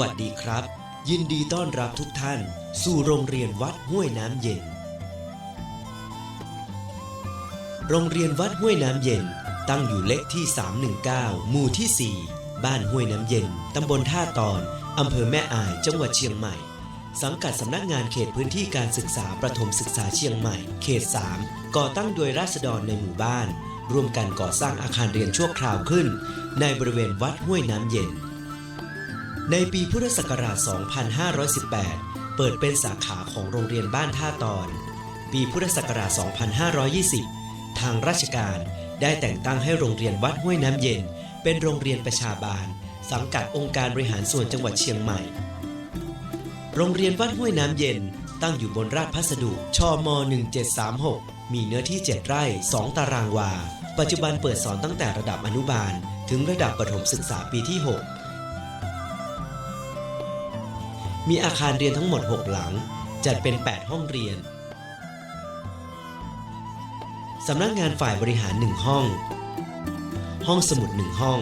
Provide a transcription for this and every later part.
วัสดีครับ ยินดีต้อนรับทุกท่าน สู่โรงเรียนวัดห้วยน้ำเย็น โรงเรียนวัดห้วยน้ำเย็น ตั้งอยู่เลขที่ 319 หมู่ที่ 4 บ้านห้วยน้ำเย็น ตำบลท่าตอน อำเภอแม่อายจังหวัดเชียงใหม่ สังกัดสำนักงานเขตพื้นที่การศึกษาประถมศึกษาเชียงใหม่ เขต 3 ก่อตั้งโดยราษฎรในหมู่บ้าน ร่วมกันก่อสร้างอาคารเรียนชั่วคราวขึ้น ในบริเวณวัดห้วยน้ำเย็น ในปีพุทธศักราช 2518 เปิดเป็นสาขาของโรงเรียนบ้านท่าตอน ปีพุทธศักราช 2520 ทางราชการได้แต่งตั้งให้โรงเรียนวัดห้วยน้ำเย็น เป็นโรงเรียนประชาบาล สังกัดองค์การบริหารส่วนจังหวัดเชียงใหม่ โรงเรียนวัดห้วยน้ำเย็น ตั้งอยู่บนราชพัสดุชม 1736 มีเนื้อที่ 7 ไร่ 2 ตารางวา ปัจจุบันเปิดสอนตั้งแต่ระดับอนุบาล ถึงระดับประถมศึกษาปีที่ 6 มีอาคารเรียนทั้งหมด 6 หลัง จัดเป็น 8 ห้องเรียน สำนักงานฝ่ายบริหาร 1 ห้อง ห้องสมุด 1 ห้อง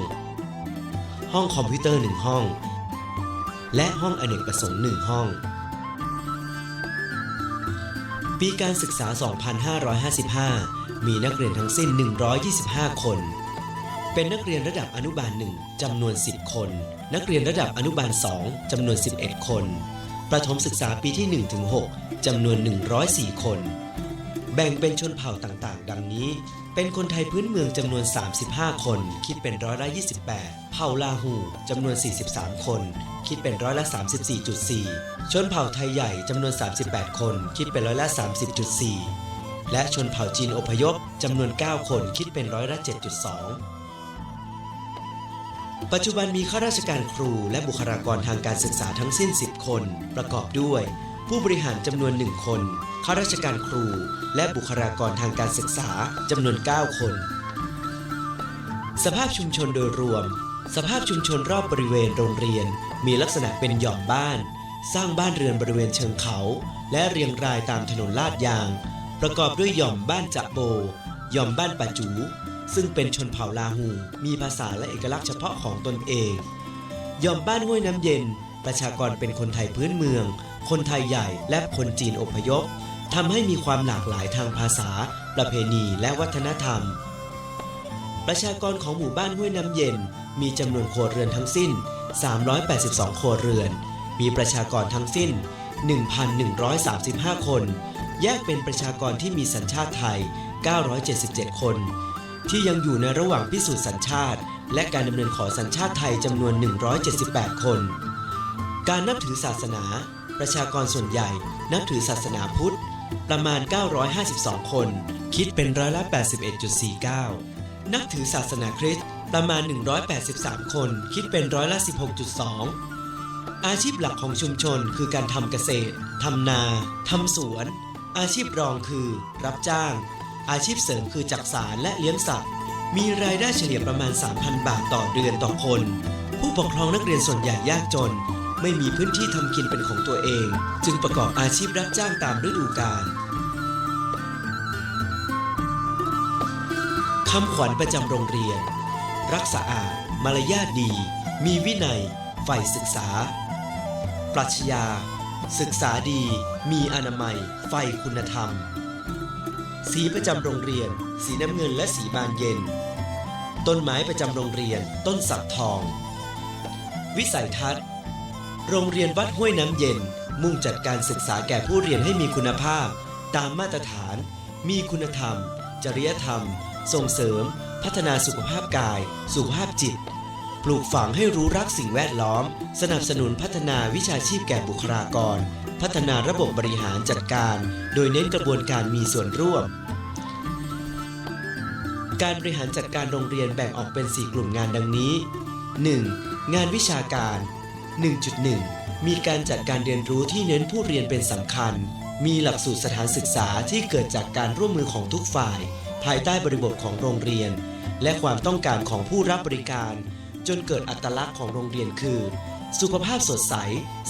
ห้องคอมพิวเตอร์ 1 ห้อง และห้องอเนกประสงค์ 1 ห้อง ปีการศึกษา 2555 มีนักเรียนทั้งสิ้น 125 คน เป็นนักเรียนระดับอนุบาล1จำนวน 10 คน นักเรียนระดับอนุบาล 2จำนวน 11 คน ประถมศึกษาปีที่1ถึง6จำนวน 104 คน แบ่งเป็นชนเผ่าต่างๆ ดังนี้ เป็นคนไทยพื้นเมืองจำนวน 35 คน คิดเป็นร้อยละ28 เผ่าลาหูจำนวน 43 คน คิดเป็นร้อยละ 34.4 ชนเผ่าไทยใหญ่จำนวน 38 คน คิดเป็นร้อยละ 30.4 และชนเผ่าจีนอพยพจำนวน 9 คน คิดเป็นร้อยละ 7.2 ปัจจุบันมีข้าราชการครูและบุคลากรทางการศึกษาทั้งสิ้น 10 คน ประกอบด้วย ผู้บริหารจำนวน 1 คนข้าราชการครู และบุคลากรทางการศึกษาจำนวน 9 คน สภาพชุมชนโดยรวม สภาพชุมชนรอบบริเวณโรงเรียน มีลักษณะเป็นหย่อมบ้าน สร้างบ้านเรือนบริเวณเชิงเขา และเรียงรายตามถนนลาดยาง ประกอบด้วยหย่อมบ้านจะโบหย่อมบ้านปะจู ซึ่งเป็นชนเผ่าลาหู มีภาษาและเอกลักษณ์เฉพาะของตนเองหย่อมบ้านห้วยน้ำเย็น ประชากรเป็นคนไทยพื้นเมือง คนไทยใหญ่และคนจีนอพยพทำให้มีความหลากหลายทางภาษา ประเพณีและวัฒนธรรม ประชากรของหมู่บ้านห้วยน้ำเย็น มีจำนวนครัวเรือนทั้งสิ้น 382 ครัวเรือน มีประชากรทั้งสิ้น 1,135 คน แยกเป็นประชากรที่มีสัญชาติไทย 977 คน ที่ยังอยู่ในระหว่างพิสูจน์สัญชาติ และการดำเนินขอสัญชาติไทยจำนวน 178 คน การนับถือศาสนา ประชากรส่วนใหญ่ นับถือศาสนาพุทธ ประมาณ 952 คน คิดเป็นร้อยละ 81.49 นับถือศาสนาคริสต์ประมาณ 183 คน คิดเป็นร้อยละ 16.2 อาชีพหลักของชุมชนคือการทำเกษตร ทำนา ทำสวน อาชีพรองคือ รับจ้าง อาชีพเสริมคือจักสารและเลี้ยงสัตว์ มีรายได้เฉลี่ยประมาณ 3,000 บาทต่อเดือนต่อคน ผู้ปกครองนักเรียนส่วนใหญ่ยากจน ไม่มีพื้นที่ทำกินเป็นของตัวเอง จึงประกอบอาชีพรับจ้างตามฤดูกาลคำขวัญประจำโรงเรียน รักสะอาดมารยาทดี มีวินัยใฝ่ศึกษา ปรัชญา ศึกษาดี มีอนามัยใฝ่คุณธรรม สีประจำโรงเรียน สีน้ำเงินและสีบานเย็น ต้นไม้ประจำโรงเรียน ต้นสักทอง วิสัยทัศน์ โรงเรียนวัดห้วยน้ำเย็น มุ่งจัดการศึกษาแก่ผู้เรียนให้มีคุณภาพ ตามมาตรฐาน มีคุณธรรม จริยธรรม ส่งเสริม พัฒนาสุขภาพกาย สุขภาพจิต ปลูกฝังให้รู้รักสิ่งแวดล้อม สนับสนุนพัฒนาวิชาชีพแก่บุคลากร พัฒนาระบบบริหารจัดการ โดยเน้นกระบวนการมีส่วนร่วม การบริหารจัดการโรงเรียนแบ่งออกเป็น 4 กลุ่มงานดังนี้ 1. งานวิชาการ 1.1 มีการจัดการเรียนรู้ที่เน้นผู้เรียนเป็นสำคัญ มีหลักสูตรสถานศึกษาที่เกิดจากการร่วมมือของทุกฝ่าย ภายใต้บริบทของโรงเรียน และความต้องการของผู้รับบริการ จนเกิดอัตลักษณ์ของโรงเรียนคือ สุขภาพสดใส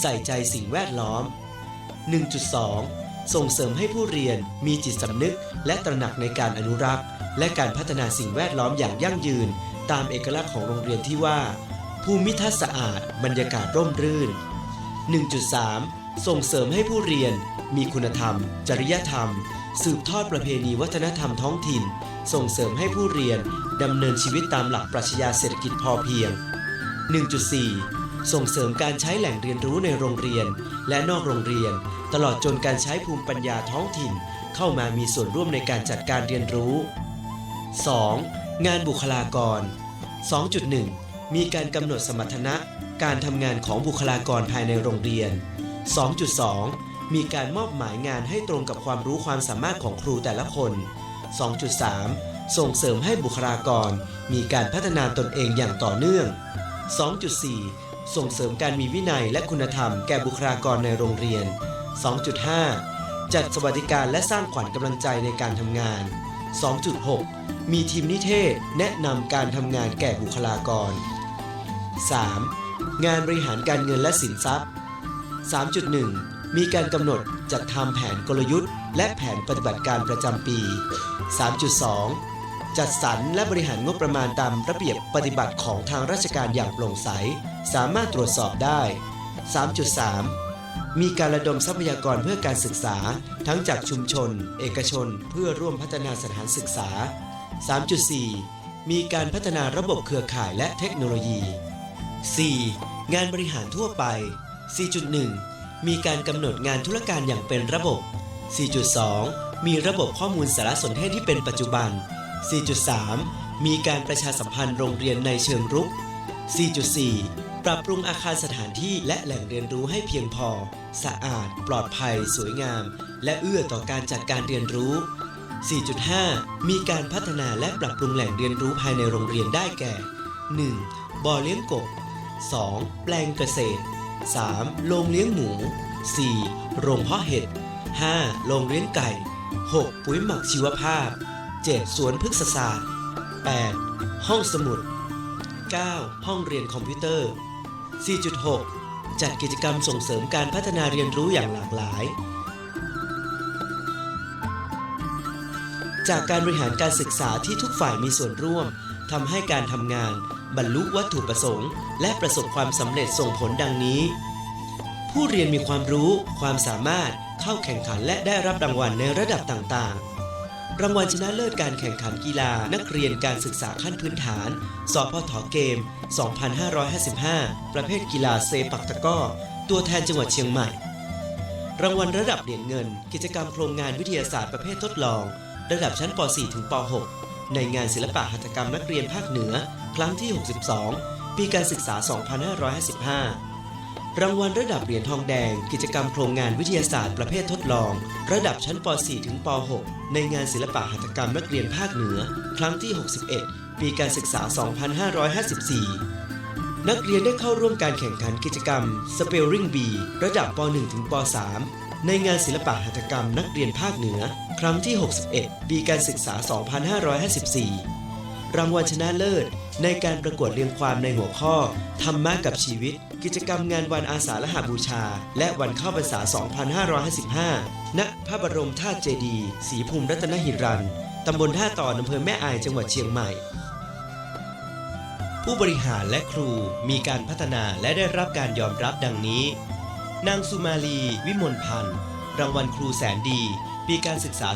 ใส่ใจสิ่งแวดล้อม 1.2 ส่งเสริมให้ผู้เรียนมีจิตสำนึก และตระหนักในการอนุรักษ์ และการพัฒนาสิ่งแวดล้อมอย่างยั่งยืน ตามเอกลักษณ์ของโรงเรียนที่ว่า ภูมิทัศน์สะอาด บรรยากาศร่มรื่น 1.3 ส่งเสริมให้ผู้เรียน มีคุณธรรม จริยธรรม สืบทอดประเพณีวัฒนธรรมท้องถิ่น ส่งเสริมให้ผู้เรียนดำเนินชีวิตตามหลักปรัชญาเศรษฐกิจพอเพียง 1.4 ส่งเสริมการใช้แหล่งเรียนรู้ในโรงเรียน และนอกโรงเรียน ตลอดจนการใช้ภูมิปัญญาท้องถิ่น เข้ามามีส่วนร่วมในการจัดการเรียนรู้ 2. งานบุคลากร 2.1 มีการกำหนดสมรรถนะ การทำงานของบุคลากรภายในโรงเรียน 2.2 มีการมอบหมายงานให้ตรงกับความรู้ความสามารถของครูแต่ละคน 2.3 ส่งเสริมให้บุคลากร มีการพัฒนาตนเองอย่างต่อเนื่อง 2.4 ส่งเสริมการมีวินัยและคุณธรรมแก่บุคลากรในโรงเรียน 2.5 จัดสวัสดิการและสร้างขวัญกำลังใจในการทำงาน 2.6 มีทีมนิเทศแนะนำการทำงานแก่บุคลากร 3. งานบริหารการเงินและสินทรัพย์ 3.1 มีการกำหนดจัดทำแผนกลยุทธ์ และแผนปฏิบัติการประจำปี 3.2 จัดสรรและบริหารงบประมาณตามระเบียบปฏิบัติของทางราชการอย่างโปร่งใส สามารถตรวจสอบได้ 3.3 มีการระดมทรัพยากรเพื่อการศึกษา ทั้งจากชุมชน เอกชน เพื่อร่วมพัฒนาสถานศึกษา 3.4 มีการพัฒนาระบบเครือข่ายและเทคโนโลยี 4. งานบริหารทั่วไป 4.1 มีการกำหนดงานธุรการอย่างเป็นระบบ 4.2 มีระบบข้อมูลสารสนเทศที่เป็นปัจจุบัน 4.3 มีการประชาสัมพันธ์โรงเรียนในเชิงรุก 4.4 ปรับปรุงอาคารสถานที่และแหล่งเรียนรู้ให้เพียงพอ สะอาด ปลอดภัย สวยงาม และเอื้อต่อการจัดการเรียนรู้ 4.5 มีการพัฒนาและปรับปรุงแหล่งเรียนรู้ภายในโรงเรียนได้แก่ 1. บ่อเลี้ยงกบ 2. แปลงเกษตร 3. โรงเลี้ยงหมู 4. โรงเพาะเห็ด 5. โรงเลี้ยงไก่ 6. ปุ๋ยหมักชีวภาพ 7. สวนพฤกษศาสตร์ 8. ห้องสมุด 9. ห้องเรียนคอมพิวเตอร์ 4.6 จัดกิจกรรมส่งเสริมการพัฒนาเรียนรู้อย่างหลากหลาย จากการบริหารการศึกษาที่ทุกฝ่ายมีส่วนร่วมทำให้การทำงาน บรรลุวัตถุประสงค์ และประสบความสำเร็จส่งผลดังนี้ ผู้เรียนมีความรู้ ความสามารถเข้าแข่งขันและได้รับรางวัลในระดับต่างๆ รางวัลชนะเลิศการแข่งขันกีฬานักเรียนการศึกษาขั้นพื้นฐาน สพทเกม 2555 ประเภทกีฬาเซปักตะก้อ ตัวแทนจังหวัดเชียงใหม่ รางวัลระดับเหรียญเงิน กิจกรรมโครงงานวิทยาศาสตร์ประเภททดลอง ระดับชั้นป .4 ถึงป .6 ในงานศิลปะหัตถกรรมนักเรียนภาคเหนือ ครั้งที่ 62 ปีการศึกษา 2555 รางวัลระดับเหรียญทองแดง กิจกรรมโครงงานวิทยาศาสตร์ประเภททดลอง ระดับชั้นป .4 ถึงป .6 ในงานศิลปะหัตถกรรมนักเรียนภาคเหนือ ครั้งที่ 61 ปีการศึกษา 2554 นักเรียนได้เข้าร่วมการแข่งขันกิจกรรม Spelling Bee ระดับป .1 ถึงป .3 ในงานศิลปะหัตถกรรมนักเรียนภาคเหนือ ครั้งที่ 61 ปีการศึกษา 2554 รางวัลชนะเลิศ ในการประกวดเรียงความในหัวข้อ ธรรมะกับชีวิต กิจกรรมงานวันอาสาฬหาบูชา และวันเข้าพรรษา 2555 ณ พระบรมธาตุเจดีย์ศรีภูมิรัตนหิรันตำบลท่าต่ออำเภอแม่อายจังหวัดเชียงใหม่ ผู้บริหารและครูมีการพัฒนาและได้รับการยอมรับดังนี้ นางสุมาลี วิมลพันธ์ รางวัลครูแสนดี ปีการศึกษา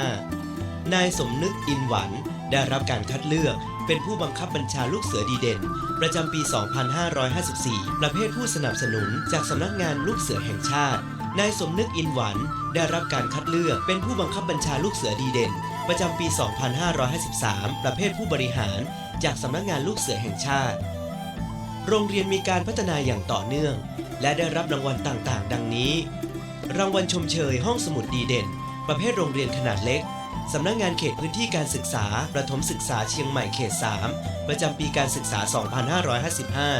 2555 นายสมนึกอินหวันได้รับการคัดเลือก เป็นผู้บังคับบัญชาลูกเสือดีเด่น ประจำปี 2554 ประเภทผู้สนับสนุนจากสำนักงานลูกเสือแห่งชาติ นายสมนึกอินหวันได้รับการคัดเลือกเป็นผู้บังคับบัญชาลูกเสือดีเด่น ประจำปี 2553 ประเภทผู้บริหาร จากสำนักงานลูกเสือแห่งชาติ โรงเรียนมีการพัฒนาอย่างต่อเนื่อง และได้รับรางวัลต่างๆ ดังนี้ รางวัลชมเชยห้องสมุดดีเด่น ประเภทโรงเรียนขนาดเล็ก สำนักงานเขตพื้นที่การศึกษา ประถมศึกษาเชียงใหม่เขต 3 ประจำปีการศึกษา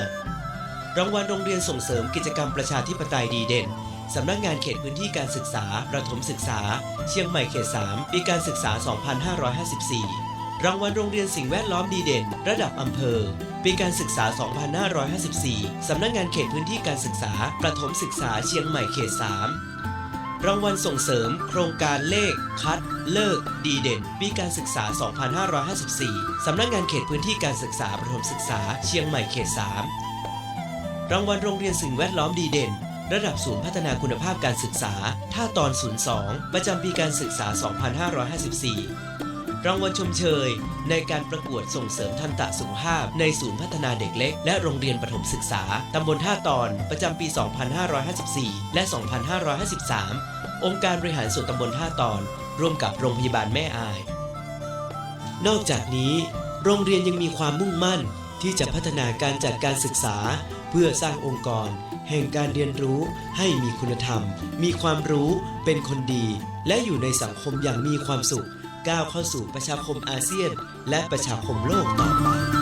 2555 รางวัลโรงเรียนส่งเสริมกิจกรรมประชาธิปไตยดีเด่น สำนักงานเขตพื้นที่การศึกษา ประถมศึกษา เชียงใหม่เขต 3 ปีการศึกษา 2554 รางวัลโรงเรียนสิ่งแวดล้อมดีเด่น ระดับอำเภอ ปีการศึกษา 2554 สำนักงานเขตพื้นที่การศึกษา ประถมศึกษาเชียงใหม่เขต 3 รางวัลส่งเสริม โครงการเลข คัด เลิก ดีเด่น ปีการศึกษา 2554 สำนักงานเขตพื้นที่การศึกษาประถมศึกษา เชียงใหม่เขต 3 รางวัลโรงเรียนสิ่งแวดล้อมดีเด่น ระดับศูนย์พัฒนาคุณภาพการศึกษา ท่าตอน 02 ประจำปีการศึกษา 2554 รางวัลชมเชย ในการประกวดส่งเสริมทันตะสุขภาพ ในศูนย์พัฒนาเด็กเล็ก และโรงเรียนประถมศึกษา ตำบลท่าตอน ประจำปี 2554 และ 2553 องค์การบริหารส่วนตำบลท่าตอน ร่วมกับโรงพยาบาลแม่อาย นอกจากนี้ โรงเรียนยังมีความมุ่งมั่นที่จะพัฒนาการจัดการศึกษา เพื่อสร้างองค์กร แห่งการเรียนรู้ให้มีคุณธรรม มีความรู้เป็นคนดี และอยู่ในสังคมอย่างมีความสุข ก้าวเข้าสู่ประชาคมอาเซียน และประชาคมโลกต่อไป